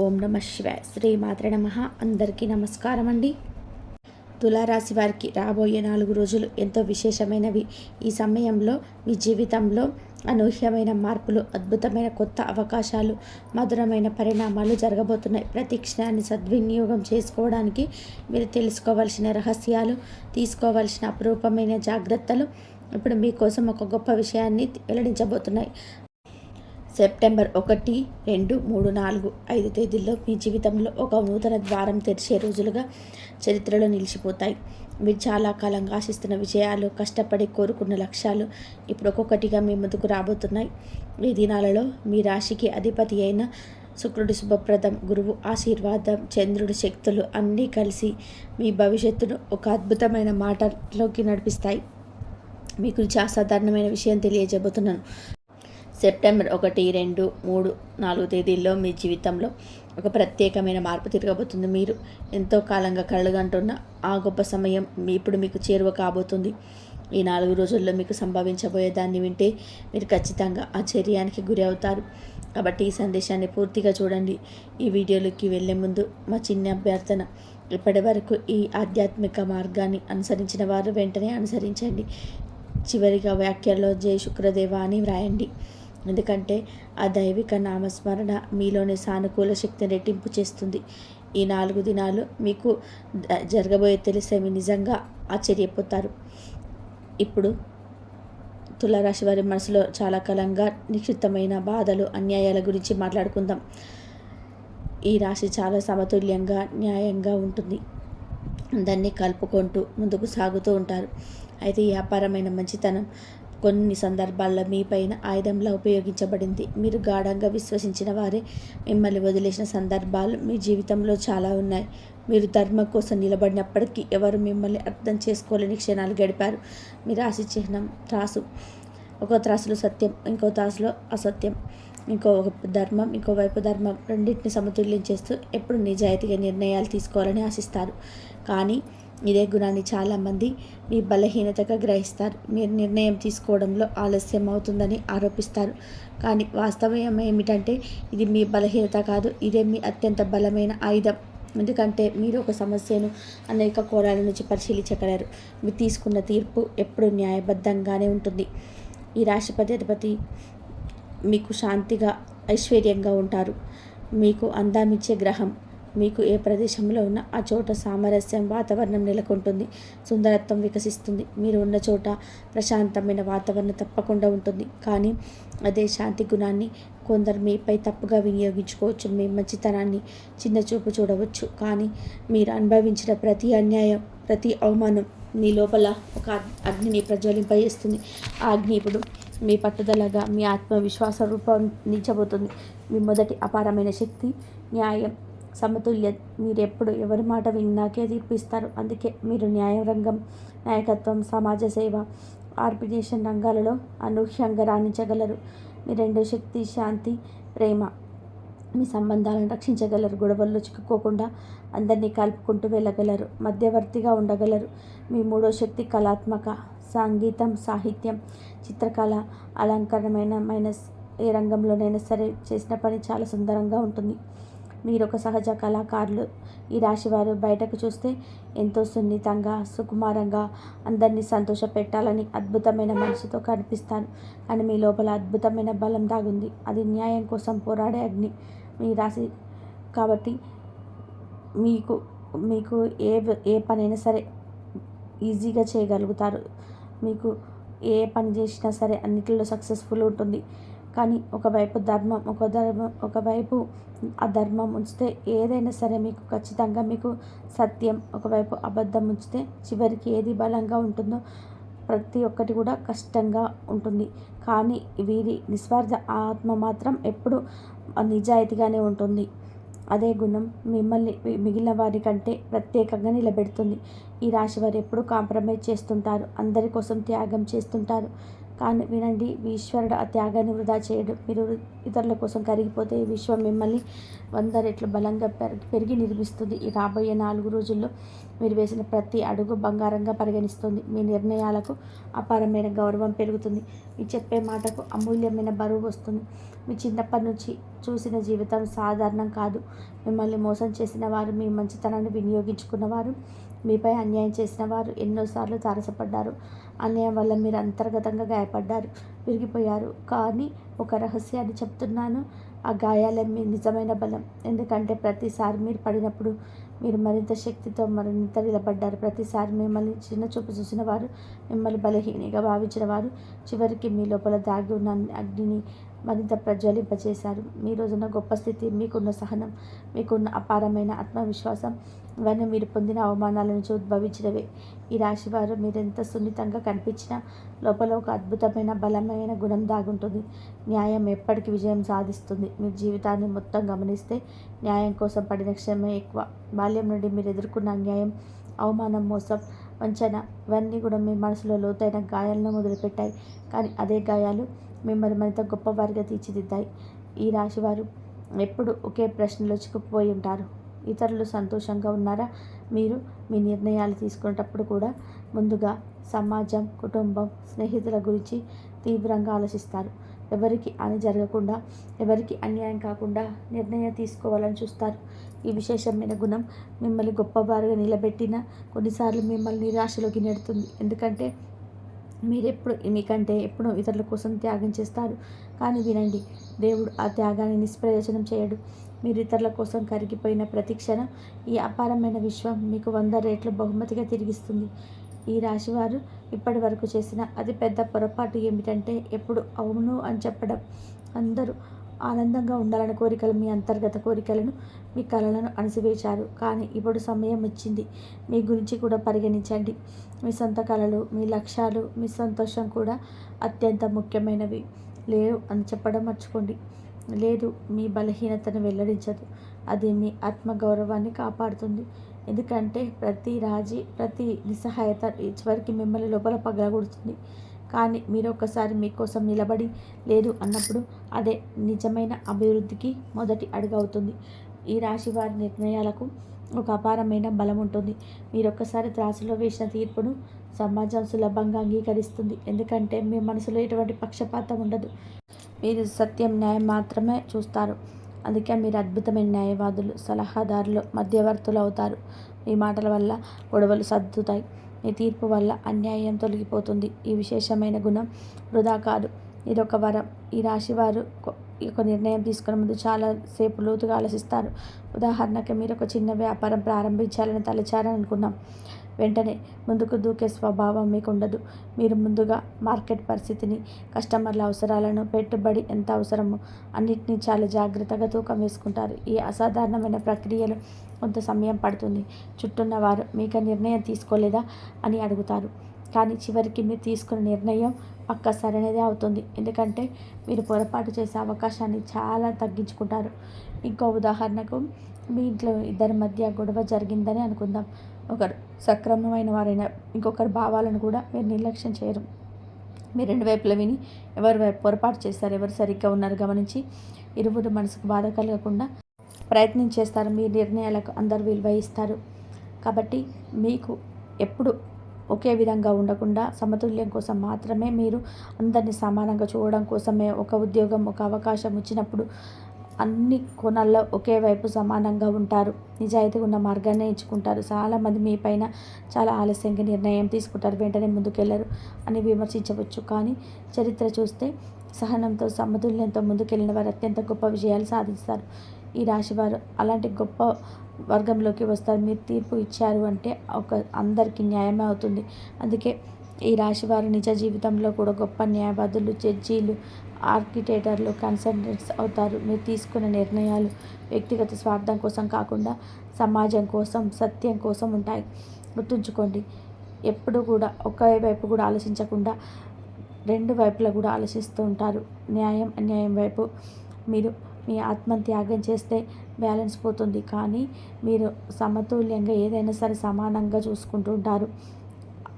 ఓం నమ శివాయ. శ్రీమాత్ర నమ. అందరికీ నమస్కారం అండి తులారాశి వారికి రాబోయే నాలుగు రోజులు ఎంతో విశేషమైనవి. ఈ సమయంలో మీ జీవితంలో అనూహ్యమైన మార్పులు అద్భుతమైన కొత్త అవకాశాలు మధురమైన పరిణామాలు జరగబోతున్నాయి. ప్రతి క్షణాన్ని సద్వినియోగం చేసుకోవడానికి మీరు తెలుసుకోవాల్సిన రహస్యాలు తీసుకోవాల్సిన అపురూపమైన జాగ్రత్తలు ఇప్పుడు మీకోసం ఒక గొప్ప విషయాన్ని వెల్లడించబోతున్నాయి. సెప్టెంబర్ ఒకటి రెండు మూడు నాలుగు ఐదు తేదీల్లో మీ జీవితంలో ఒక నూతన ద్వారం తెరిచే రోజులుగా చరిత్రలో నిలిచిపోతాయి. మీరు చాలా కాలంగా ఆశిస్తున్న విజయాలు కష్టపడి కోరుకున్న లక్ష్యాలు ఇప్పుడు ఒక్కొక్కటిగా మీ ముందుకు రాబోతున్నాయి. ఈ దినాలలో మీ రాశికి అధిపతి అయిన శుక్రుడి శుభప్రదం గురువు ఆశీర్వాదం చంద్రుడి శక్తులు అన్నీ కలిసి మీ భవిష్యత్తును ఒక అద్భుతమైన మాటలోకి నడిపిస్తాయి. మీకు అసాధారణమైన విషయం తెలియజేయబోతున్నాను. సెప్టెంబర్ ఒకటి రెండు మూడు నాలుగు తేదీల్లో మీ జీవితంలో ఒక ప్రత్యేకమైన మార్పు తిరగబోతుంది. మీరు ఎంతో కాలంగా కళ్ళగంటున్న ఆ గొప్ప సమయం మీ ఇప్పుడు మీకు చేరువ కాబోతుంది. ఈ నాలుగు రోజుల్లో మీకు సంభవించబోయే దాన్ని వింటే మీరు ఖచ్చితంగా ఆశ్చర్యానికి గురి అవుతారు. కాబట్టి ఈ సందేశాన్ని పూర్తిగా చూడండి. ఈ వీడియోలోకి వెళ్ళే ముందు మా చిన్న అభ్యర్థన. ఇప్పటి వరకు ఈ ఆధ్యాత్మిక మార్గాన్ని అనుసరించిన వారు వెంటనే అనుసరించండి. చివరిగా వ్యాఖ్యలో జై శుక్రదేవ అని వ్రాయండి. ఎందుకంటే ఆ దైవిక నామస్మరణ మీలోని సానుకూల శక్తిని రెట్టింపు చేస్తుంది. ఈ నాలుగు దినాలు మీకు జరగబోయే తెలిసే మీ నిజంగా ఆశ్చర్యపోతారు. ఇప్పుడు తులారాశి వారి మనసులో చాలా కాలంగా నిక్షిప్తమైన బాధలు అన్యాయాల గురించి మాట్లాడుకుందాం. ఈ రాశి చాలా సమతుల్యంగా న్యాయంగా ఉంటుంది. దాన్ని కలుపుకుంటూ ముందుకు సాగుతూ ఉంటారు. అయితే వ్యాపారమైన మంచితనం కొన్ని సందర్భాల్లో మీపైన ఆయుధంలా ఉపయోగించబడింది. మీరు గాఢంగా విశ్వసించిన వారే మిమ్మల్ని వదిలేసిన సందర్భాలు మీ జీవితంలో చాలా ఉన్నాయి. మీరు ధర్మం కోసం నిలబడినప్పటికీ ఎవరు మిమ్మల్ని అర్థం చేసుకోలేని క్షణాలు గడిపారు. మీ రాశి చిహ్నం త్రాసు. ఒక త్రాసులో సత్యం ఇంకో త్రాసులో అసత్యం. ఇంకో ధర్మం ఇంకోవైపు ధర్మం రెండింటిని సమతుల్యం చేస్తూ ఎప్పుడు నిజాయితీగా నిర్ణయాలు తీసుకోవాలని ఆశిస్తారు. కానీ ఇదే గుణాన్ని చాలామంది మీ బలహీనతగా గ్రహిస్తారు. మీరు నిర్ణయం తీసుకోవడంలో ఆలస్యం అవుతుందని ఆరోపిస్తారు. కానీ వాస్తవం ఏమిటంటే ఇది మీ బలహీనత కాదు. ఇదే మీ అత్యంత బలమైన ఆయుధం. ఎందుకంటే మీరు ఒక సమస్యను అనేక కోణాల నుంచి పరిశీలించగలరు. మీరు తీసుకున్న తీర్పు ఎప్పుడూ న్యాయబద్ధంగానే ఉంటుంది. ఈ రాష్ట్రపతి అధిపతి మీకు శాంతిగా ఐశ్వర్యంగా ఉంటారు. మీకు అందామిచ్చే గ్రహం. మీకు ఏ ప్రదేశంలో ఉన్న ఆ చోట సామరస్యం వాతావరణం నెలకొంటుంది. సుందరత్వం వికసిస్తుంది. మీరు ఉన్న చోట ప్రశాంతమైన వాతావరణం తప్పకుండా ఉంటుంది. కానీ అదే శాంతి గుణాన్ని కొందరు మీపై తప్పుగా వినియోగించుకోవచ్చు. మీ మంచితనాన్ని చిన్న చూపు చూడవచ్చు. కానీ మీరు అనుభవించిన ప్రతి అన్యాయం ప్రతి అవమానం మీ లోపల ఒక అగ్నిని ప్రజ్వలింపజేస్తుంది. ఆ అగ్ని ఇప్పుడు మీ పట్టుదలగా మీ ఆత్మవిశ్వాస రూపొందించబోతుంది మీ మొదటి అపారమైన శక్తి న్యాయం. సమతుల్య మీరు ఎప్పుడు ఎవరి మాట విన్నాకే తీర్పిస్తారు. అందుకే మీరు న్యాయ రంగం నాయకత్వం సమాజ సేవ ఆర్గనైజేషన్ రంగాలలో అనూహ్యంగా రాణించగలరు. మీ రెండో శక్తి శాంతి ప్రేమ మీ సంబంధాలను రక్షించగలరు. గొడవల్లో చిక్కుకోకుండా అందరినీ కలుపుకుంటూ వెళ్ళగలరు. మధ్యవర్తిగా ఉండగలరు. మీ మూడో శక్తి కళాత్మక సంగీతం సాహిత్యం చిత్రకళ అలంకరణమైన మైనస్ ఏ రంగంలోనైనా సరే చేసిన పని చాలా సుందరంగా ఉంటుంది. మీరు ఒక సహజ కళాకారులు. ఈ రాశివారు బయటకు చూస్తే ఎంతో సున్నితంగా సుకుమారంగా అందరినీ సంతోష పెట్టాలని అద్భుతమైన మనసుతో కనిపిస్తారు. కానీ మీ లోపల అద్భుతమైన బలం దాగుంది. అది న్యాయం కోసం పోరాడే అగ్ని. మీ రాశి కాబట్టి మీకు మీకు ఏ ఏ పనైనా సరే ఈజీగా చేయగలుగుతారు. మీకు ఏ పని చేసినా సరే అన్నిటిలో సక్సెస్ఫుల్ ఉంటుంది. కానీ ఒకవైపు ధర్మం ఒక ధర్మం ఒకవైపు ఆ ధర్మం ఉంచితే ఏదైనా సరే మీకు ఖచ్చితంగా మీకు సత్యం ఒకవైపు అబద్ధం ఉంచితే చివరికి ఏది బలంగా ఉంటుందో ప్రతి ఒక్కటి కూడా కష్టంగా ఉంటుంది. కానీ వీరి నిస్వార్థ ఆత్మ మాత్రం ఎప్పుడు నిజాయితీగానే ఉంటుంది. అదే గుణం మిమ్మల్ని మిగిలిన వారి కంటే ప్రత్యేకంగా నిలబెడుతుంది. ఈ రాశి వారు ఎప్పుడు కాంప్రమైజ్ చేస్తుంటారు. అందరి కోసం త్యాగం చేస్తుంటారు. కానీ వినండి ఈశ్వరుడు ఆ త్యాగాన్ని వృధా చేయడు. మీరు ఇతరుల కోసం కరిగిపోతే ఈ విశ్వం మిమ్మల్ని వంద రెట్లు బలంగా పెరిగి పెరిగి నిర్మిస్తుంది. ఈ రాబోయే నాలుగు రోజుల్లో మీరు వేసిన ప్రతి అడుగు బంగారంగా పరిగణిస్తుంది. మీ నిర్ణయాలకు అపారమైన గౌరవం పెరుగుతుంది. మీ చెప్పే మాటకు అమూల్యమైన బరువు వస్తుంది. మీ చిన్నప్పటి నుంచి చూసిన జీవితం సాధారణం కాదు. మిమ్మల్ని మోసం చేసిన వారు మీ మంచితనాన్ని వినియోగించుకున్నవారు మీపై అన్యాయం చేసిన వారు ఎన్నోసార్లు తారసపడ్డారు. అన్యాయం వల్ల మీరు అంతర్గతంగా గాయపడ్డారు విరిగిపోయారు. కానీ ఒక రహస్యాన్ని చెప్తున్నాను. ఆ గాయాలే మీ నిజమైన బలం. ఎందుకంటే ప్రతిసారి మీరు పడినప్పుడు మీరు మరింత శక్తితో మరింత నిలబడ్డారు. ప్రతిసారి మిమ్మల్ని చిన్న చూపు చూసిన వారు మిమ్మల్ని బలహీనగా భావించిన వారు చివరికి మీ లోపల దాగి ఉన్న అగ్నిని మరింత ప్రజ్వలింపచేశారు. మీ రోజున గొప్ప స్థితి మీకున్న సహనం మీకున్న అపారమైన ఆత్మవిశ్వాసం ఇవన్నీ మీరు పొందిన అవమానాల నుంచి ఉద్భవించినవే. ఈ రాశివారు మీరెంత సున్నితంగా కనిపించినా లోపల ఒక అద్భుతమైన బలమైన గుణం దాగుంటుంది. న్యాయం ఎప్పటికీ విజయం సాధిస్తుంది. మీ జీవితాన్ని మొత్తం గమనిస్తే న్యాయం కోసం పడిన క్షమే ఎక్కువ. బాల్యం నుండి మీరు ఎదుర్కొన్న అన్యాయం అవమానం మోసం వంచన ఇవన్నీ కూడా మీ మనసులో లోతైన గాయాలను మొదలుపెట్టాయి. కానీ అదే గాయాలు మిమ్మల్ని మరింత గొప్పవారిగా తీర్చిదిద్దాయి. ఈ రాశివారు ఎప్పుడు ఒకే ప్రశ్నలో చిక్కుకుపోయి ఉంటారు. ఇతరులు సంతోషంగా ఉన్నారా? మీరు మీ నిర్ణయాలు తీసుకునేటప్పుడు కూడా ముందుగా సమాజం కుటుంబం స్నేహితుల గురించి తీవ్రంగా ఆలోచిస్తారు. ఎవరికి అని జరగకుండా ఎవరికి అన్యాయం కాకుండా నిర్ణయం తీసుకోవాలని చూస్తారు. ఈ విశేషమైన గుణం మిమ్మల్ని గొప్పవారుగా నిలబెట్టిన కొన్నిసార్లు మిమ్మల్ని నిరాశలోకి నెడుతుంది. ఎందుకంటే మీరెప్పుడు మీకంటే ఎప్పుడూ ఇతరుల కోసం త్యాగం చేస్తారు. కానీ వినండి దేవుడు ఆ త్యాగాన్ని నిష్ప్రయోజనం చేయడు. మీరు ఇతరుల కోసం కరిగిపోయిన ప్రతి క్షణం ఈ అపారమైన విశ్వం మీకు వంద రేట్లు బహుమతిగా తిరిగిస్తుంది. ఈ రాశివారు ఇప్పటి వరకు చేసిన అతిపెద్ద పొరపాటు ఏమిటంటే ఎప్పుడు అవును అని చెప్పడం. అందరూ ఆనందంగా ఉండాలని కోరికలు మీ అంతర్గత కోరికలను మీ కళలను అణసివేశారు. కానీ ఇప్పుడు సమయం వచ్చింది. మీ గురించి కూడా పరిగణించండి. మీ సొంత కళలు మీ లక్ష్యాలు మీ సంతోషం కూడా అత్యంత ముఖ్యమైనవి. లేవు అని చెప్పడం మర్చుకోండి లేదు మీ బలహీనతను వెల్లడించదు. అది మీ ఆత్మగౌరవాన్ని కాపాడుతుంది. ఎందుకంటే ప్రతి రాజీ ప్రతి నిస్సహాయత చివరికి మిమ్మల్ని లోపల పగలగొడుతుంది. కానీ మీరు ఒక్కసారి మీకోసం నిలబడి లేదు అన్నప్పుడు అదే నిజమైన అభివృద్ధికి మొదటి అడుగు అవుతుంది. ఈ రాశి వారి నిర్ణయాలకు ఒక అపారమైన బలం ఉంటుంది. మీరు ఒక్కసారి త్రాసులో వేసిన తీర్పును సమాజం సులభంగా అంగీకరిస్తుంది. ఎందుకంటే మీ మనసులో ఎటువంటి పక్షపాతం ఉండదు. మీరు సత్యం న్యాయం మాత్రమే చూస్తారు. అందుకే మీరు అద్భుతమైన న్యాయవాదులు సలహాదారులు మధ్యవర్తులు అవుతారు. మీ మాటల వల్ల గొడవలు సర్దుతాయి. నీ తీర్పు వల్ల అన్యాయం తొలగిపోతుంది. ఈ విశేషమైన గుణం వృధా కాదు. ఇదొక వరం. ఈ రాశి వారు ఒక నిర్ణయం తీసుకునే ముందు చాలా సేపు లోతుగా ఆలోచిస్తారు. ఉదాహరణకి మీరు ఒక చిన్న వ్యాపారం ప్రారంభించాలని తలచారని అనుకున్నాం వెంటనే ముందుకు దూకే స్వభావం మీకు ఉండదు మీరు ముందుగా మార్కెట్ పరిస్థితిని కస్టమర్ల అవసరాలను పెట్టుబడి ఎంత అవసరమో అన్నిటినీ చాలా జాగ్రత్తగా తూకం వేసుకుంటారు. ఈ అసాధారణమైన ప్రక్రియలు కొంత సమయం పడుతుంది. చుట్టూన్న వారు మీకు నిర్ణయం తీసుకోలేదా అని అడుగుతారు. కానీ చివరికి మీరు తీసుకున్న నిర్ణయం పక్క సరైనదే అవుతుంది. ఎందుకంటే మీరు పొరపాటు చేసే అవకాశాన్ని చాలా తగ్గించుకుంటారు. ఇంకో ఉదాహరణకు మీ ఇంట్లో ఇద్దరి మధ్య గొడవ జరిగిందని అనుకుందాం. ఒకరు సక్రమమైన వారైన ఇంకొకరు భావాలను కూడా మీరు నిర్లక్ష్యం చేయరు. మీరు రెండు వైపుల విని ఎవరు వైపు పొరపాటు చేస్తారు ఎవరు సరిగ్గా ఉన్నారు గమనించి ఇరువురు మనసుకు బాధ కలగకుండా ప్రయత్నం చేస్తారు. మీ నిర్ణయాలకు అందరు విలువ ఇస్తారు. కాబట్టి మీకు ఎప్పుడు ఒకే విధంగా ఉండకుండా సమతుల్యం కోసం మాత్రమే మీరు అందరినీ సమానంగా చూడడం కోసమే ఒక ఉద్యోగం ఒక అవకాశం వచ్చినప్పుడు అన్ని కోణాల్లో ఒకే వైపు సమానంగా ఉంటారు. నిజాయితీ ఉన్న మార్గాన్ని ఎంచుకుంటారు. చాలామంది మీ పైన చాలా ఆలస్యంగా నిర్ణయం తీసుకుంటారు. వెంటనే ముందుకెళ్ళరు అని విమర్శించవచ్చు. కానీ చరిత్ర చూస్తే సహనంతో సమతుల్యంతో ముందుకెళ్ళిన వారు అత్యంత గొప్ప విజయాలు సాధిస్తారు. ఈ రాశివారు అలాంటి గొప్ప వర్గంలోకి వస్తారు. మీరు తీర్పు ఇచ్చారు అంటే ఒక అందరికీ న్యాయమే అవుతుంది. అందుకే ఈ రాశివారు నిజ జీవితంలో కూడా గొప్ప న్యాయవాదులు జడ్జీలు ఆర్కిటేటర్లు కన్సల్టెంట్స్ అవుతారు. మీరు తీసుకున్న నిర్ణయాలు వ్యక్తిగత స్వార్థం కోసం కాకుండా సమాజం కోసం సత్యం కోసం ఉంటాయి. గుర్తుంచుకోండి ఎప్పుడు కూడా ఒకే వైపు కూడా ఆలోచించకుండా రెండు వైపులా కూడా ఆలోచిస్తూ ఉంటారు. న్యాయం అన్యాయం వైపు మీరు మీ ఆత్మను త్యాగం చేస్తే బ్యాలెన్స్ పోతుంది. కానీ మీరు సమతుల్యంగా ఏదైనా సరే సమానంగా చూసుకుంటూ ఉంటారు.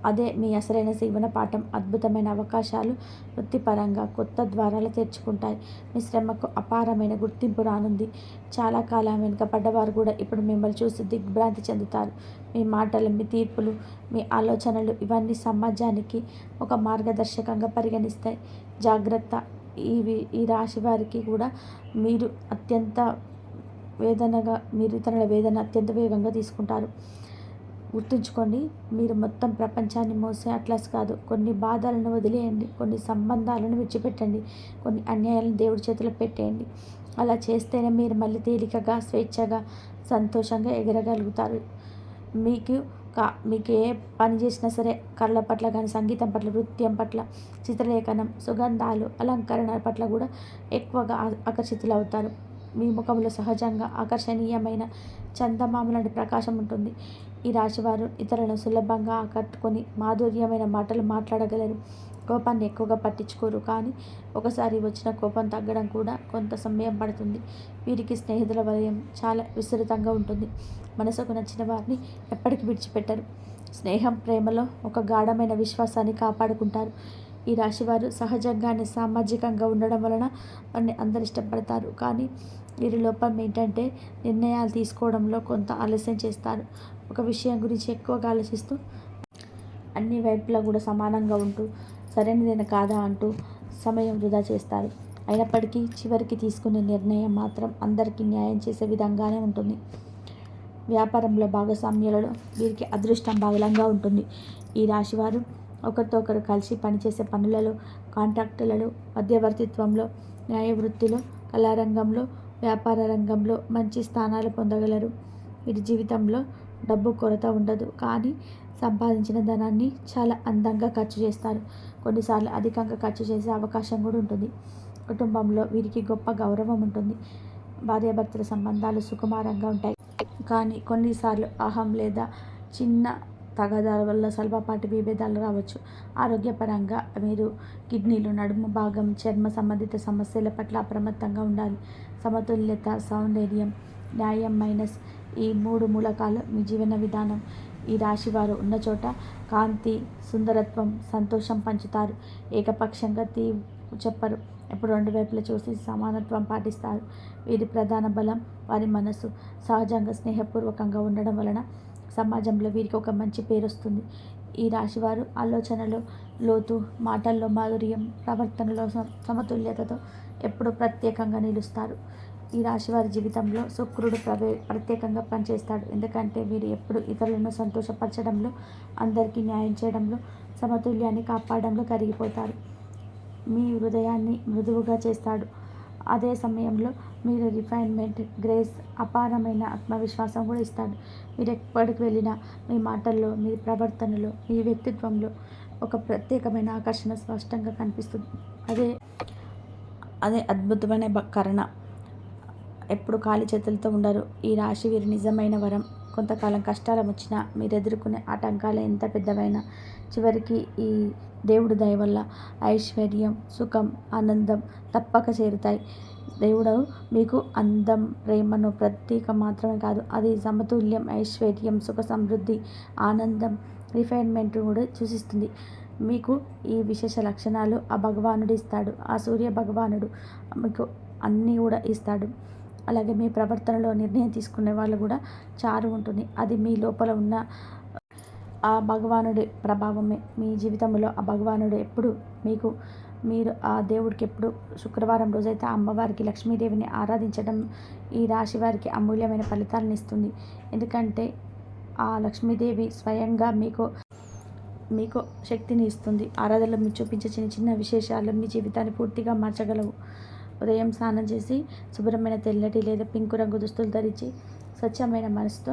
అదే మీ అసలైన జీవన పాఠం అద్భుతమైన అవకాశాలు వృత్తిపరంగా కొత్త ద్వారాలు తెరుచుకుంటాయి. మీ శ్రమకు అపారమైన గుర్తింపు రానుంది. చాలా కాలం వెనుకపడ్డవారు కూడా ఇప్పుడు మిమ్మల్ని చూసి దిగ్భ్రాంతి చెందుతారు. మీ మాటలు మీ తీర్పులు మీ ఆలోచనలు ఇవన్నీ సమాజానికి ఒక మార్గదర్శకంగా పరిగణిస్తాయి. జాగ్రత్త ఇవి ఈ రాశి వారికి కూడా మీరు అత్యంత వేదనగా మీరు ఇతరుల వేదన అత్యంత వేగంగా తీసుకుంటారు. గుర్తుంచుకోండి మీరు మొత్తం ప్రపంచాన్ని మోసే అట్లాస్ కాదు. కొన్ని బాధలను వదిలేయండి కొన్ని సంబంధాలను విడిచిపెట్టండి కొన్ని అన్యాయాలను దేవుడి చేతిలో పెట్టేయండి. అలా చేస్తేనే మీరు మళ్ళీ తేలికగా స్వేచ్ఛగా సంతోషంగా ఎగరగలుగుతారు. మీకు కా మీకు ఏ పని చేసినా సరే కళ్ళ పట్ల కానీ సంగీతం పట్ల నృత్యం పట్ల చిత్రలేఖనం సుగంధాలు అలంకరణ పట్ల కూడా ఎక్కువగా ఆకర్షితులు అవుతారు. మీ ముఖంలో సహజంగా ఆకర్షణీయమైన చందమామ లాంటి ప్రకాశం ఉంటుంది. ఈ రాశివారు ఇతరులను సులభంగా ఆకట్టుకొని మాధుర్యమైన మాటలు మాట్లాడగలరు. కోపాన్ని ఎక్కువగా పట్టించుకోరు. కానీ ఒకసారి వచ్చిన కోపం తగ్గడం కూడా కొంత సమయం పడుతుంది. వీరికి స్నేహితుల వలయం చాలా విస్తృతంగా ఉంటుంది. మనసుకు నచ్చిన వారిని ఎప్పటికీ విడిచిపెట్టరు. స్నేహం ప్రేమలో ఒక గాఢమైన విశ్వాసాన్ని కాపాడుకుంటారు. ఈ రాశివారు సహజంగానే సామాజికంగా ఉండడం వలన వారిని అందరు ఇష్టపడతారు. కానీ వీరి లోపం ఏంటంటే నిర్ణయాలు తీసుకోవడంలో కొంత ఆలస్యం చేస్తారు. ఒక విషయం గురించి ఎక్కువగా ఆలోచిస్తూ అన్ని వైపులా కూడా సమానంగా ఉంటూ సరైనదైన కాదా అంటూ సమయం వృధా చేస్తారు. అయినప్పటికీ చివరికి తీసుకునే నిర్ణయం మాత్రం అందరికీ న్యాయం చేసే విధంగానే ఉంటుంది. వ్యాపారంలో భాగస్వామ్యాలలో వీరికి అదృష్టం బలంగా ఉంటుంది. ఈ రాశివారు ఒకరితో ఒకరు కలిసి పనిచేసే పనులలో కాంట్రాక్టులలో మధ్యవర్తిత్వంలో న్యాయ వృత్తిలో కళారంగంలో వ్యాపార రంగంలో మంచి స్థానాలు పొందగలరు. వీరి జీవితంలో డబ్బు కొరత ఉండదు కానీ సంపాదించిన ధనాన్ని చాలా అందంగా ఖర్చు చేస్తారు. కొన్నిసార్లు అధికంగా ఖర్చు చేసే అవకాశం కూడా ఉంటుంది. కుటుంబంలో వీరికి గొప్ప గౌరవం ఉంటుంది. భార్యాభర్తల సంబంధాలు సుకుమారంగా ఉంటాయి. కానీ కొన్నిసార్లు అహం లేదా చిన్న తగాదాల వల్ల స్వల్పపాటి విభేదాలు రావచ్చు. ఆరోగ్యపరంగా మీరు కిడ్నీలు నడుము భాగం చర్మ సంబంధిత సమస్యల పట్ల అప్రమత్తంగా ఉండాలి. సమతుల్యత సౌందర్యం న్యాయం మైనస్ ఈ మూడు మూలకాలు మీ జీవన విధానం. ఈ రాశి వారు ఉన్న చోట కాంతి సుందరత్వం సంతోషం పంచుతారు. ఏకపక్షంగా తీ చెప్పరు. ఎప్పుడు రెండు వైపులా చూసి సమానత్వం పాటిస్తారు. వీరి ప్రధాన బలం వారి మనసు. సహజంగా స్నేహపూర్వకంగా ఉండడం వలన సమాజంలో వీరికి ఒక మంచి పేరు వస్తుంది ఈ రాశివారు ఆలోచనలో లోతు మాటల్లో మాధుర్యం ప్రవర్తనలో సమతుల్యతతో ఎప్పుడూ ప్రత్యేకంగా నిలుస్తారు. ఈ రాశివారి జీవితంలో శుక్రుడు ప్రవే ప్రత్యేకంగా పనిచేస్తాడు. ఎందుకంటే వీరు ఎప్పుడు ఇతరులను సంతోషపరచడంలో అందరికీ న్యాయం చేయడంలో సమతుల్యాన్ని కాపాడడంలో కరిగిపోతారు. మీ హృదయాన్ని మృదువుగా చేస్తాడు. అదే సమయంలో మీరు రిఫైన్మెంట్ గ్రేస్ అపారమైన ఆత్మవిశ్వాసం కూడా ఇస్తాడు. మీరు ఎక్కడికి వెళ్ళినా మీ మాటల్లో మీ ప్రవర్తనలో మీ వ్యక్తిత్వంలో ఒక ప్రత్యేకమైన ఆకర్షణ స్పష్టంగా కనిపిస్తుంది. అదే అదే అద్భుతమైన కరణ. ఎప్పుడు ఖాళీ చేతులతో ఉండరు. ఈ రాశి వీరి నిజమైన వరం. కొంతకాలం కష్టాలు వచ్చినా మీరు ఎదుర్కొనే ఆటంకాలు ఎంత పెద్దవైనా. చివరికి ఈ దేవుడి దయ వల్ల ఐశ్వర్యం సుఖం ఆనందం తప్పక చేరుతాయి. దేవుడు మీకు అందం ప్రేమను ప్రతీక మాత్రమే కాదు అది సమతుల్యం ఐశ్వర్యం సుఖ సమృద్ధి ఆనందం రిఫైన్మెంట్ కూడా సూచిస్తుంది. మీకు ఈ విశేష లక్షణాలు ఆ భగవానుడు ఇస్తాడు ఆ సూర్య భగవానుడు మీకు అన్నీ కూడా ఇస్తాడు. అలాగే మీ ప్రవర్తనలో నిర్ణయం తీసుకునే వాళ్ళు కూడా చారు ఉంటుంది. అది మీ లోపల ఉన్న ఆ భగవానుడి ప్రభావమే మీ జీవితంలో ఆ భగవానుడు ఎప్పుడు మీకు మీరు ఆ దేవుడికి ఎప్పుడు శుక్రవారం రోజైతే ఆ అమ్మవారికి లక్ష్మీదేవిని ఆరాధించడం ఈ రాశి వారికి అమూల్యమైన ఫలితాలను ఇస్తుంది. ఎందుకంటే ఆ లక్ష్మీదేవి స్వయంగా మీకు మీకు శక్తిని ఇస్తుంది. ఆరాధనలో మీరు చూపించే చిన్న చిన్న విశేషాలు మీ జీవితాన్ని పూర్తిగా మార్చగలవు. ఉదయం స్నానం చేసి శుభ్రమైన తెల్లటి లేదా పింకు రంగు దుస్తులు ధరించి స్వచ్ఛమైన మనసుతో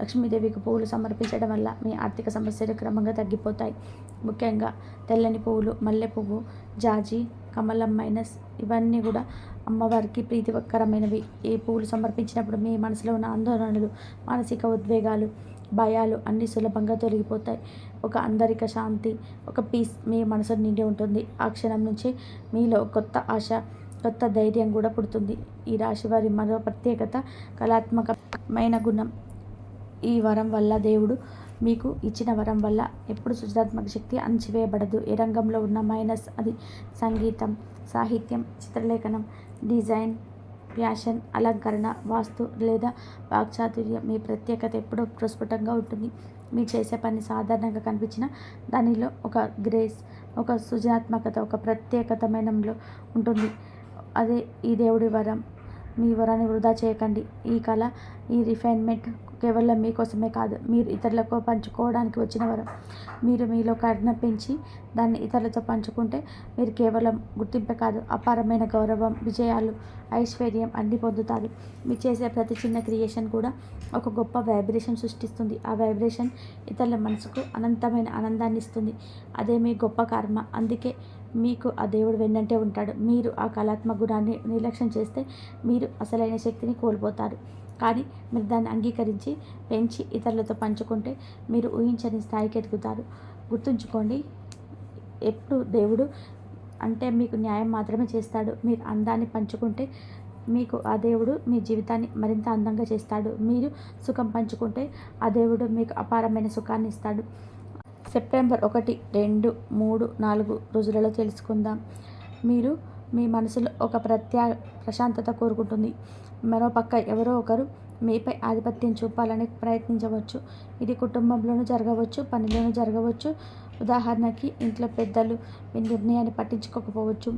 లక్ష్మీదేవికి పువ్వులు సమర్పించడం వల్ల మీ ఆర్థిక సమస్యలు క్రమంగా తగ్గిపోతాయి. ముఖ్యంగా తెల్లని పువ్వులు మల్లె పువ్వు జాజి కమలం మైనస్ ఇవన్నీ కూడా అమ్మవారికి ప్రీతికరమైనవి. ఈ పువ్వులు సమర్పించినప్పుడు మీ మనసులో ఉన్న ఆందోళనలు మానసిక ఉద్వేగాలు భయాలు అన్నీ సులభంగా తొలగిపోతాయి. ఒక అందరిక శాంతి ఒక పీస్ మీ మనసు నిండి ఉంటుంది. ఆ క్షణం నుంచి మీలో కొత్త ఆశ కొత్త ధైర్యం కూడా పుడుతుంది. ఈ రాశి వారి మరో ప్రత్యేకత కళాత్మకమైన గుణం. ఈ వరం వల్ల దేవుడు మీకు ఇచ్చిన వరం వల్ల ఎప్పుడు సృజనాత్మక శక్తి అణచివేయబడదు. ఏ రంగంలో ఉన్న మైనస్ అది సంగీతం సాహిత్యం చిత్రలేఖనం డిజైన్ ఫ్యాషన్ అలంకరణ వాస్తు లేదా వాక్చాతుర్యం. మీ ప్రత్యేకత ఎప్పుడూ ప్రస్ఫుటంగా ఉంటుంది. మీరు చేసే పని సాధారణంగా కనిపించిన దానిలో ఒక గ్రేస్ ఒక సృజనాత్మకత ఒక ప్రత్యేకతమైనంలో ఉంటుంది. అదే ఈ దేవుడి వరం. మీ వరాన్ని వృధా చేయకండి. ఈ కళ ఈ రిఫైన్మెంట్ కేవలం మీకోసమే కాదు మీరు ఇతరులకు పంచుకోవడానికి వచ్చిన వరం. మీరు మీలో కరుణ పెంచి దాన్ని ఇతరులతో పంచుకుంటే మీరు కేవలం గుర్తింపే కాదు అపారమైన గౌరవం విజయాలు ఐశ్వర్యం అన్ని పొందుతారు. మీరు చేసే ప్రతి చిన్న క్రియేషన్ కూడా ఒక గొప్ప వైబ్రేషన్ సృష్టిస్తుంది. ఆ వైబ్రేషన్ ఇతరుల మనసుకు అనంతమైన ఆనందాన్ని ఇస్తుంది. అదే మీ గొప్ప కర్మ. అందుకే మీకు ఆ దేవుడు వెన్నంటే ఉంటాడు. మీరు ఆ కళాత్మక గుణాన్ని నిర్లక్ష్యం చేస్తే మీరు అసలైన శక్తిని కోల్పోతారు. కానీ మీరు దాన్ని అంగీకరించి పెంచి ఇతరులతో పంచుకుంటే మీరు ఊహించని స్థాయికి ఎదుగుతారు. గుర్తుంచుకోండి ఎప్పుడు దేవుడు అంటే మీకు న్యాయం మాత్రమే చేస్తాడు. మీరు అందాన్ని పంచుకుంటే మీకు ఆ దేవుడు మీ జీవితాన్ని మరింత అందంగా చేస్తాడు. మీరు సుఖం పంచుకుంటే ఆ దేవుడు మీకు అపారమైన సుఖాన్ని ఇస్తాడు. సెప్టెంబర్ ఒకటి రెండు మూడు నాలుగు రోజులలో తెలుసుకుందాం. మీరు మీ మనసులో ఒక ప్రత్యా ప్రశాంతత కోరుకుంటుంది. మరోపక్క ఎవరో ఒకరు మీపై ఆధిపత్యం చూపాలని ప్రయత్నించవచ్చు. ఇది కుటుంబంలోనూ జరగవచ్చు పనిలోనూ జరగవచ్చు. ఉదాహరణకి ఇంట్లో పెద్దలు మీ నిర్ణయాన్ని పట్టించుకోకపోవచ్చు.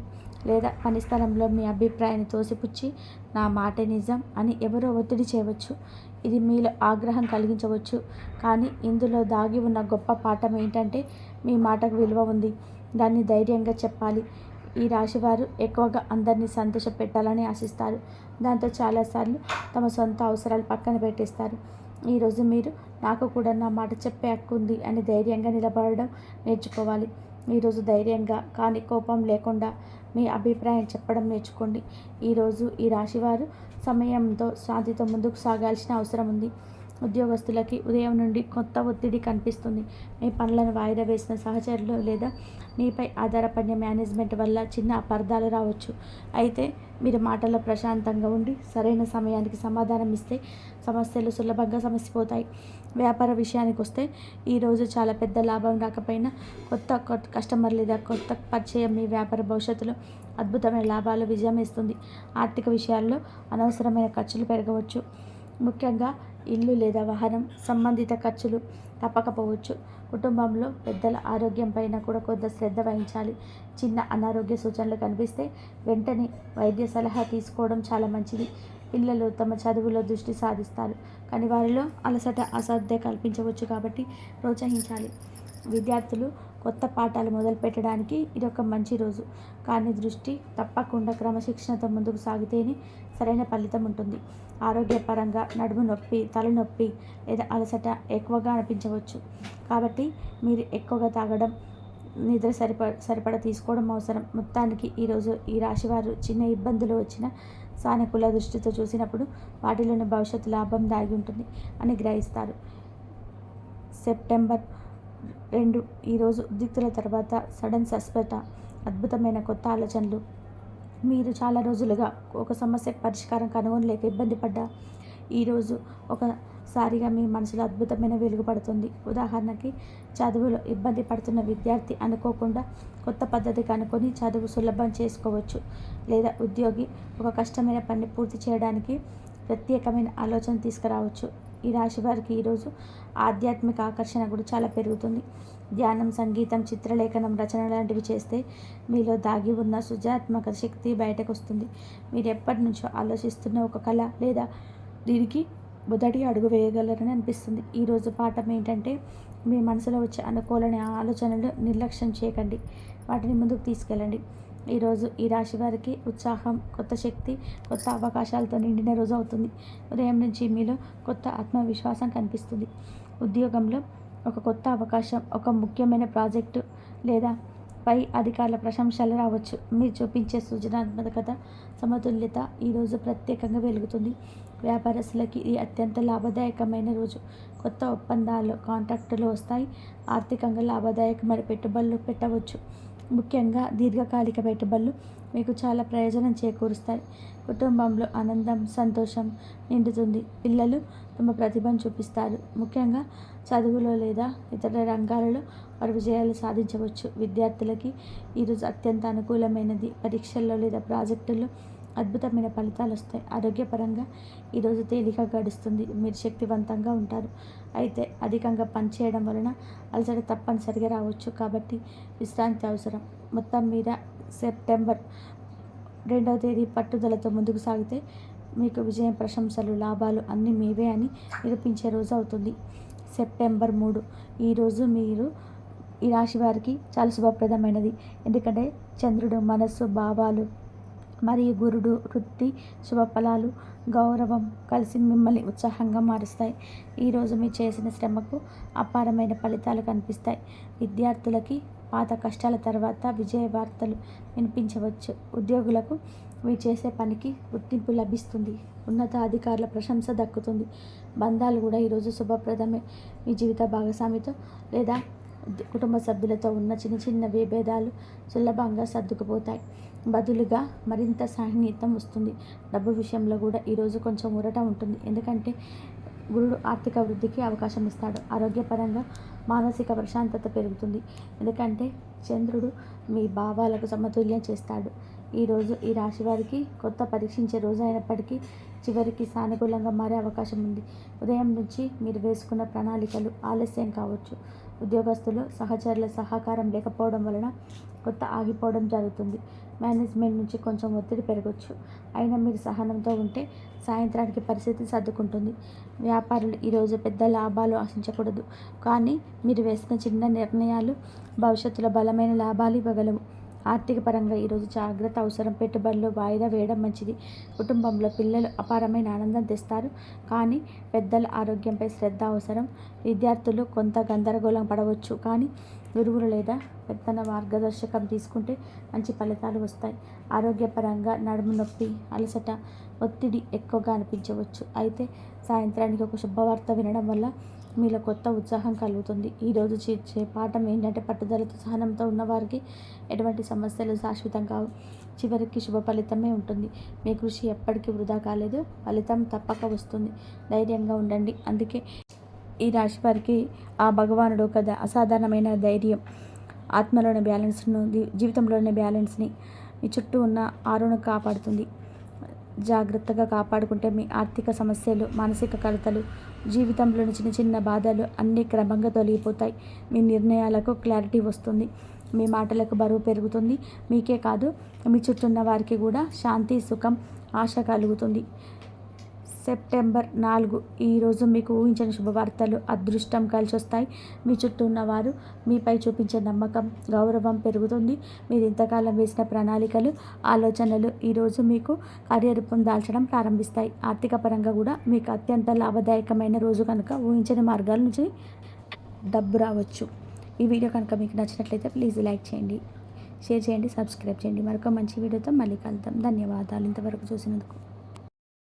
లేదా పని స్థలంలో మీ అభిప్రాయాన్ని తోసిపుచ్చి నా మాట నిజం అని ఎవరో ఒత్తిడి చేయవచ్చు. ఇది మీలో ఆగ్రహం కలిగించవచ్చు. కానీ ఇందులో దాగి ఉన్న గొప్ప పాఠం ఏంటంటే మీ మాటకు విలువ ఉంది. దాన్ని ధైర్యంగా చెప్పాలి. ఈ రాశివారు ఎక్కువగా అందరినీ సంతోష పెట్టాలని ఆశిస్తారు. దాంతో చాలాసార్లు తమ సొంత అవసరాలు పక్కన పెట్టేస్తారు. ఈరోజు మీరు నాకు కూడా నా మాట చెప్పే హక్కు ఉంది అని ధైర్యంగా నిలబడడం నేర్చుకోవాలి. ఈరోజు ధైర్యంగా కానీ కోపం లేకుండా మీ అభిప్రాయం చెప్పడం నేర్చుకోండి. ఈరోజు ఈ రాశివారు సమయంతో శాంతితో ముందుకు సాగాల్సిన అవసరం ఉంది. ఉద్యోగస్తులకి ఉదయం నుండి కొత్త ఒత్తిడి కనిపిస్తుంది. మీ పనులను వాయిదా వేసిన సహచరులు లేదా మీపై ఆధారపడిన మేనేజ్మెంట్ వల్ల చిన్న అపార్థాలు రావచ్చు. అయితే మీరు మాటల్లో ప్రశాంతంగా ఉండి సరైన సమయానికి సమాధానం ఇస్తే సమస్యలు సులభంగా సమసిపోతాయి. వ్యాపార విషయానికి వస్తే ఈరోజు చాలా పెద్ద లాభం రాకపోయినా కొత్త కొత్త కస్టమర్ లేదా కొత్త పరిచయం మీ వ్యాపార భవిష్యత్తులో అద్భుతమైన లాభాలు విజయం ఇస్తుంది. ఆర్థిక విషయాల్లో అనవసరమైన ఖర్చులు పెరగవచ్చు. ముఖ్యంగా ఇల్లు లేదా వాహనం సంబంధిత ఖర్చులు తప్పకపోవచ్చు. కుటుంబంలో పెద్దల ఆరోగ్యం పైన కూడా కొంత శ్రద్ధ వహించాలి. చిన్న అనారోగ్య సూచనలు కనిపిస్తే వెంటనే వైద్య సలహా తీసుకోవడం చాలా మంచిది. పిల్లలు తమ చదువులో దృష్టి సాధిస్తారు. కానీ వారిలో అలసట అసాధ్య కల్పించవచ్చు కాబట్టి ప్రోత్సహించాలి. విద్యార్థులు కొత్త పాఠాలు మొదలు పెట్టడానికి ఇది ఒక మంచి రోజు. కానీ దృష్టి తప్పకుండా క్రమశిక్షణతో ముందుకు సాగితేనే సరైన ఫలితం ఉంటుంది. ఆరోగ్యపరంగా నడుము నొప్పి తలనొప్పి లేదా అలసట ఎక్కువగా అనిపించవచ్చు. కాబట్టి మీరు ఎక్కువగా తాగడం నిద్ర సరిప సరిపడ తీసుకోవడం అవసరం. మొత్తానికి ఈరోజు ఈ రాశివారు చిన్న ఇబ్బందులు వచ్చిన సానుకూల దృష్టితో చూసినప్పుడు వాటిలోని భవిష్యత్తు లాభం దాగి ఉంటుంది అని గ్రహిస్తారు. సెప్టెంబర్ రెండు ఈరోజు ఉద్రిక్తుల తర్వాత సడన్ సస్పెట అద్భుతమైన కొత్త ఆలోచనలు. మీరు చాలా రోజులుగా ఒక సమస్యకు పరిష్కారం కనుగొనలేక ఇబ్బంది పడ్డా? ఈరోజు ఒక సారిగా మీ మనసులో అద్భుతమైన వెలుగు పడుతుంది. ఉదాహరణకి చదువులో ఇబ్బంది పడుతున్న విద్యార్థి అనుకోకుండా కొత్త పద్ధతి కనుక్కొని చదువు సులభం చేసుకోవచ్చు. లేదా ఉద్యోగి ఒక కష్టమైన పని పూర్తి చేయడానికి ప్రత్యేకమైన ఆలోచన తీసుకురావచ్చు. ఈ రాశి వారికి ఈరోజు ఆధ్యాత్మిక ఆకర్షణ కూడా చాలా పెరుగుతుంది. ధ్యానం సంగీతం చిత్రలేఖనం రచన లాంటివి చేస్తే మీలో దాగి ఉన్న సృజనాత్మక శక్తి బయటకు వస్తుంది. మీరు ఎప్పటి నుంచో ఆలోచిస్తున్న ఒక కళ లేదా దీనికి మొదటి అడుగు వేయగలరని అనిపిస్తుంది. ఈరోజు పాఠం ఏంటంటే మీ మనసులో వచ్చే అనుకూలని ఆలోచనలు నిర్లక్ష్యం చేయకండి. వాటిని ముందుకు తీసుకెళ్ళండి. ఈరోజు ఈ రాశి వారికి ఉత్సాహం కొత్త శక్తి కొత్త అవకాశాలతో నిండిన రోజు అవుతుంది. ఉదయం నుంచి మీలో కొత్త ఆత్మవిశ్వాసం కనిపిస్తుంది. ఉద్యోగంలో ఒక కొత్త అవకాశం ఒక ముఖ్యమైన ప్రాజెక్టు లేదా పై అధికారుల ప్రశంసలు రావచ్చు. మీరు చూపించే సృజనాత్మకత సమతుల్యత ఈరోజు ప్రత్యేకంగా వెలుగుతుంది. వ్యాపారస్తులకి ఇది అత్యంత లాభదాయకమైన రోజు. కొత్త ఒప్పందాలు కాంట్రాక్టులు వస్తాయి. ఆర్థికంగా లాభదాయకమైన పెట్టుబడులు పెట్టవచ్చు. ముఖ్యంగా దీర్ఘకాలిక పెట్టుబడులు మీకు చాలా ప్రయోజనం చేకూరుస్తాయి. కుటుంబంలో ఆనందం సంతోషం నిండుతుంది. పిల్లలు తమ ప్రతిభను చూపిస్తారు. ముఖ్యంగా చదువులో లేదా ఇతర రంగాలలో వారు విజయాలు సాధించవచ్చు. విద్యార్థులకి ఈరోజు అత్యంత అనుకూలమైనది. పరీక్షల్లో లేదా ప్రాజెక్టుల్లో అద్భుతమైన ఫలితాలు వస్తాయి. ఆరోగ్యపరంగా ఈరోజు తేలిక గడుస్తుంది. మీరు శక్తివంతంగా ఉంటారు. అయితే అధికంగా పనిచేయడం వలన అలసట తప్పనిసరిగా రావచ్చు. కాబట్టి విశ్రాంతి అవసరం. మొత్తం మీద సెప్టెంబర్ రెండవ తేదీ పట్టుదలతో ముందుకు సాగితే మీకు విజయం ప్రశంసలు లాభాలు అన్నీ మీవే అని నిరూపించే రోజు అవుతుంది. సెప్టెంబర్ మూడు. ఈరోజు మీరు ఈ రాశి వారికి చాలా శుభప్రదమైనది. ఎందుకంటే చంద్రుడు మనస్సు భావాలు మరియు గురుడు వృత్తి శుభఫలాలు గౌరవం కలిసి మిమ్మల్ని ఉత్సాహంగా మారుస్తాయి. ఈరోజు మీరు చేసిన శ్రమకు అపారమైన ఫలితాలు కనిపిస్తాయి. విద్యార్థులకి పాత కష్టాల తర్వాత విజయ వార్తలు వినిపించవచ్చు. ఉద్యోగులకు మీరు చేసే పనికి గుర్తింపు లభిస్తుంది. ఉన్నత అధికారుల ప్రశంస దక్కుతుంది. బంధాలు కూడా ఈరోజు శుభప్రదమే. మీ జీవిత భాగస్వామితో లేదా కుటుంబ సభ్యులతో ఉన్న చిన్న చిన్న విభేదాలు సులభంగా సర్దుకుపోతాయి. బదులుగా మరింత సాన్నిహిత్యం వస్తుంది. డబ్బు విషయంలో కూడా ఈరోజు కొంచెం ఊరట ఉంటుంది. ఎందుకంటే గురుడు ఆర్థిక వృద్ధికి అవకాశం ఇస్తాడు. ఆరోగ్యపరంగా మానసిక ప్రశాంతత పెరుగుతుంది. ఎందుకంటే చంద్రుడు మీ భావాలకు సమతుల్యం చేస్తాడు. ఈరోజు ఈ రాశి వారికి కొత్త పరీక్షించే రోజు అయినప్పటికీ చివరికి సానుకూలంగా మారే అవకాశం ఉంది. ఉదయం నుంచి మీరు వేసుకున్న ప్రణాళికలు ఆలస్యం కావచ్చు. ఉద్యోగస్తులు సహచరుల సహకారం లేకపోవడం వలన కొత్త ఆగిపోవడం జరుగుతుంది. మేనేజ్మెంట్ నుంచి కొంచెం ఒత్తిడి పెరగవచ్చు అయినా మీరు సహనంతో ఉంటే సాయంత్రానికి పరిస్థితి సర్దుకుంటుంది. వ్యాపారులు ఈరోజు పెద్ద లాభాలు ఆశించకూడదు. కానీ మీరు వేసిన చిన్న నిర్ణయాలు భవిష్యత్తులో బలమైన లాభాలు ఇవ్వగలవు. ఆర్థిక పరంగా ఈరోజు జాగ్రత్త అవసరం. పెట్టుబడులు వాయిదా వేయడం మంచిది. కుటుంబంలో పిల్లలు అపారమైన ఆనందం తెస్తారు. కానీ పెద్దల ఆరోగ్యంపై శ్రద్ధ అవసరం. విద్యార్థులు కొంత గందరగోళం పడవచ్చు. కానీ గురువులు లేదా పెద్దన మార్గదర్శకం తీసుకుంటే మంచి ఫలితాలు వస్తాయి. ఆరోగ్యపరంగా నడుము నొప్పి అలసట ఒత్తిడి ఎక్కువగా అనిపించవచ్చు. అయితే సాయంత్రానికి ఒక శుభవార్త వినడం వల్ల మీలో కొత్త ఉత్సాహం కలుగుతుంది. ఈరోజు చేర్చే పాఠం ఏంటంటే పట్టుదలతో సహనంతో ఉన్నవారికి ఎటువంటి సమస్యలు శాశ్వతం కావు. చివరికి శుభ ఫలితమే ఉంటుంది. మీ కృషి ఎప్పటికీ వృధా కాలేదు. ఫలితం తప్పక వస్తుంది. ధైర్యంగా ఉండండి. అందుకే ఈ రాశి వారికి ఆ భగవానుడు ఒక అసాధారణమైన ధైర్యం. ఆత్మలోని బ్యాలెన్స్ను జీవితంలోని బ్యాలెన్స్ని మీ చుట్టూ ఉన్న ఆరును కాపాడుతుంది. జాగ్రత్తగా కాపాడుకుంటే మీ ఆర్థిక సమస్యలు మానసిక కలతలు జీవితంలోని చిన్న చిన్న బాధలు అన్నీ క్రమంగా తొలగిపోతాయి. మీ నిర్ణయాలకు క్లారిటీ వస్తుంది. మీ మాటలకు బరువు పెరుగుతుంది. మీకే కాదు మీ చుట్టూ ఉన్న వారికి కూడా శాంతి సుఖం ఆశ కలుగుతుంది. సెప్టెంబర్ నాలుగు. ఈరోజు మీకు ఊహించిన శుభవార్తలు అదృష్టం కలిసి వస్తాయి మీ చుట్టూ ఉన్నవారు మీపై చూపించే నమ్మకం గౌరవం పెరుగుతుంది. మీరు ఇంతకాలం వేసిన ప్రణాళికలు ఆలోచనలు ఈరోజు మీకు కార్యరూపం దాల్చడం ప్రారంభిస్తాయి. ఆర్థిక పరంగా కూడా మీకు అత్యంత లాభదాయకమైన రోజు కనుక ఊహించని మార్గాల నుంచి డబ్బు రావచ్చు. ఈ వీడియో కనుక మీకు నచ్చినట్లయితే ప్లీజ్ లైక్ చేయండి షేర్ చేయండి సబ్స్క్రైబ్ చేయండి. మరొక మంచి వీడియోతో మళ్ళీ కలుద్దాం. ధన్యవాదాలు ఇంతవరకు చూసినందుకు.